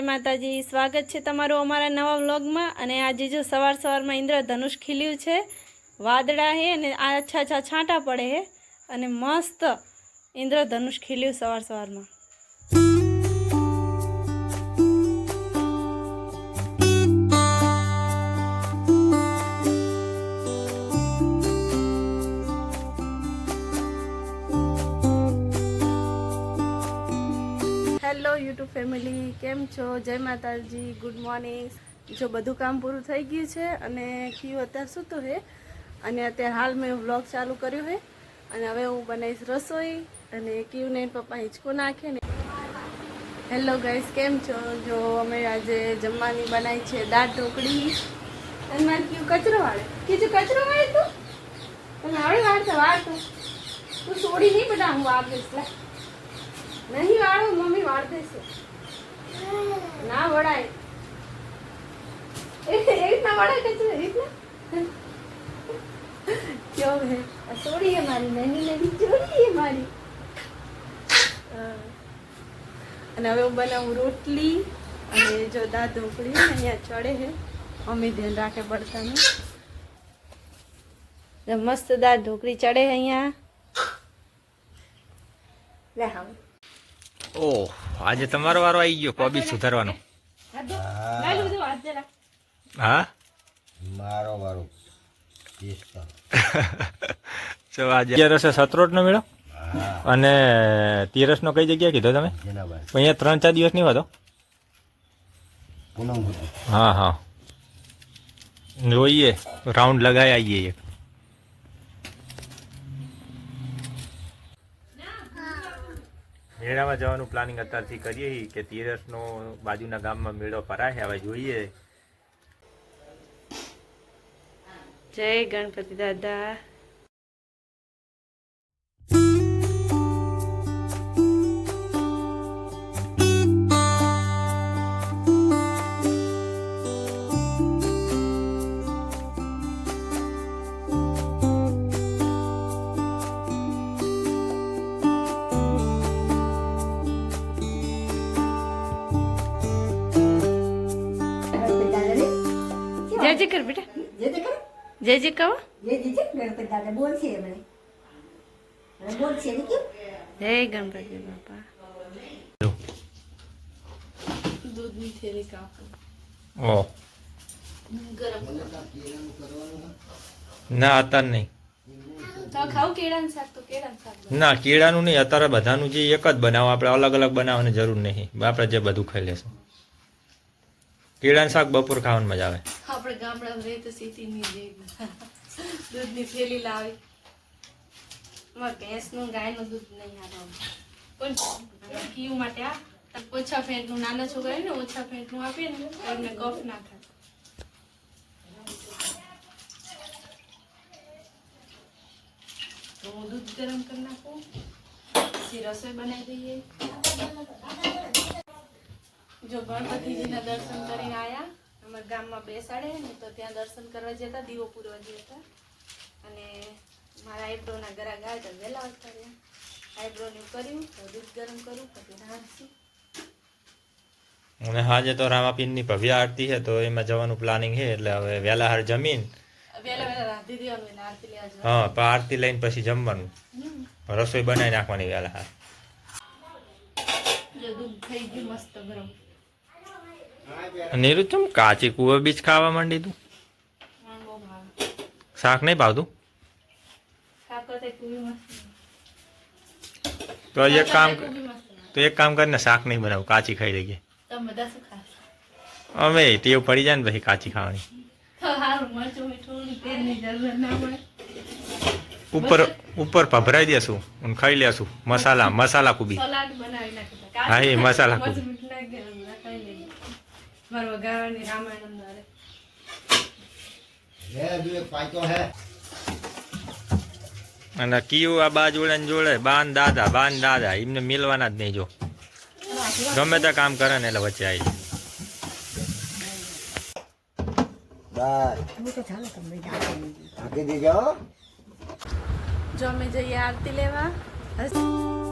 માતાજી. સ્વાગત છે તમારું અમારા નવા વ્લોગમાં. અને આજે જો સવાર સવારમાં ઇન્દ્રધનુષ ખીલ્યું છે, વાદળા હે અને આ અચ્છા અચ્છા છાંટા પડે હે. અને મસ્ત ઇન્દ્રધનુષ ખીલ્યું સવાર સવારમાં. હેલો યુટ્યુબ ફેમિલી, કેમ છો? જય માતાજી, ગુડ મોર્નિંગ. જો બધું કામ પૂરું થઈ ગયું છે અને કયું અત્યારે સૂતું હે, અને અત્યારે હાલ મેં વ્લોગ ચાલુ કર્યું હે, અને હવે હું બનાવીશ રસોઈ, અને કયું ને પપ્પા હિંચકો નાખે ને. હેલો ગાઈસ, કેમ છો? જો અમે આજે જમવાની બનાવી છે દાળ ઢોકળી. અને મારે કયું કચરો વાળે. કીધું કચરો વાળે તું? તમે હવે વાળતો વાળતો. તું છોડી નહીં બધા હું વાળ દઈશ લે. નહીં વાળો મમ્મી વાળ દેશે. ના વળાય. એ રીતના વળાય કચરો એ રીતના? ક્યો હે? સોડી હે મારી નાની નાની ચોરી હે મારી. અને હવે હું બનાવું રોટલી અને જો દાળ ઢોકળી અહીંયા ચડે છે મમ્મી ધ્યાન રાખે પડતાનું મસ્ત દાળ ઢોકળી ચડે અહીંયા. લે હા ઓહ આજે તમારો વારો આવી ગયો કોબી સુધારવાનો. હા? મારો વારો તો આજે અગિયારસે સત્રોટ નો મેળો? અને તીરસ નો કઈ જગ્યાએ કીધો તમે? અહીંયા ત્રણ ચાર દિવસ નહીં હતો હા હા. જોઈએ રાઉન્ડ લગાવી આવીએ એક. મેળામાં જવાનું પ્લાનિંગ અત્યારથી કરીએ કે તીરસનો બાજુના ગામમાં મેળો ભરાય હવે જોઈએ. જય ગણપતિ દાદા. જય જય કર બેટા. જય કરે જય જય કહો જે જય ગણપતિ દાદા બોલશે એમણે બોલ છે ને કેમ? જય ગણપતિ બાપા. દૂધની થેલી કાપો. ઓ. ના અત્યારે નહીં. ના કેળાનું નહીં અત્યારે બધાનું જે એક જ બનાવો. આપણે અલગ અલગ બનાવવાની જરૂર નહીં. આપણે જે બધું ખાઈ લેશું. કેળાનું શાક બપોર ખાવાની મજા આવે. આપણે ગામડામાં રહી તો સીટી ની જે દૂધની થેલી લાવી. અમારે ભેંસનું, ગાયનું દૂધ નહીં આવે પણ ઘી માટે આ. ઓછા ફેંટનું, નાના છોકરા હોય ને ઓછા ફેંટનું આપીએ ને તો એમને કફ ના થાય. તો હું દૂધ ગરમ કરી નાખું. પછી રસોઈ બનાવી દઈએ. જો ગણપતિજીના દર્શન કરીને આયા. અમારા ગામમાં બેસાડે ને તો ત્યાં દર્શન કરવા જતા દીવો પૂરવા જતા અને મારા આઈબ્રોના ગરા ગયા હતા વહેલા આવતા રહ્યા. આઈબ્રોનું કર્યું તો દૂધ ગરમ કરું પછી નાખી અને હાજે તો રામાપીનની ભવ્ય આરતી છે તો એમાં જવાનું પ્લાનિંગ છે એટલે હવે વહેલા હાર જમીન. હા પણ આરતી લઈને પછી જમવાનું. રસોઈ બનાવી નાખવાની વહેલા હાર જો દૂધ થઈ ગયું મસ્ત ગરમ. નીરુ ચમ કાચી કુવે બીજ ખાવા માંડી તું? શાક નહીં ભાવતું? તો એક કામ તો એક કામ કરીને શાક નહીં બનાવું કાચી ખાઈ લઈએ. અમે ટેવ પડી જાય ને પછી કાચી ખાવાની. ઉપર ઉપર ભભરાઈ દેશું અને ખાઈ લેશું. મસાલા મસાલા કુબી. હા, એ મસાલા કુબી. મીઠું નાખી દેવાનું, બધા ખાઈ લેજો. મારે વઘારવાની રામાયણ હે અને કીયું આ બા જોડે ને જોડે? બાન દાદા બાન દાદા એમને મિલવાના જ નહીં જો. ગમે તે કામ કરે ને એટલે વચ્ચે આવી જો અમે જઈએ આરતી લેવા. હસ-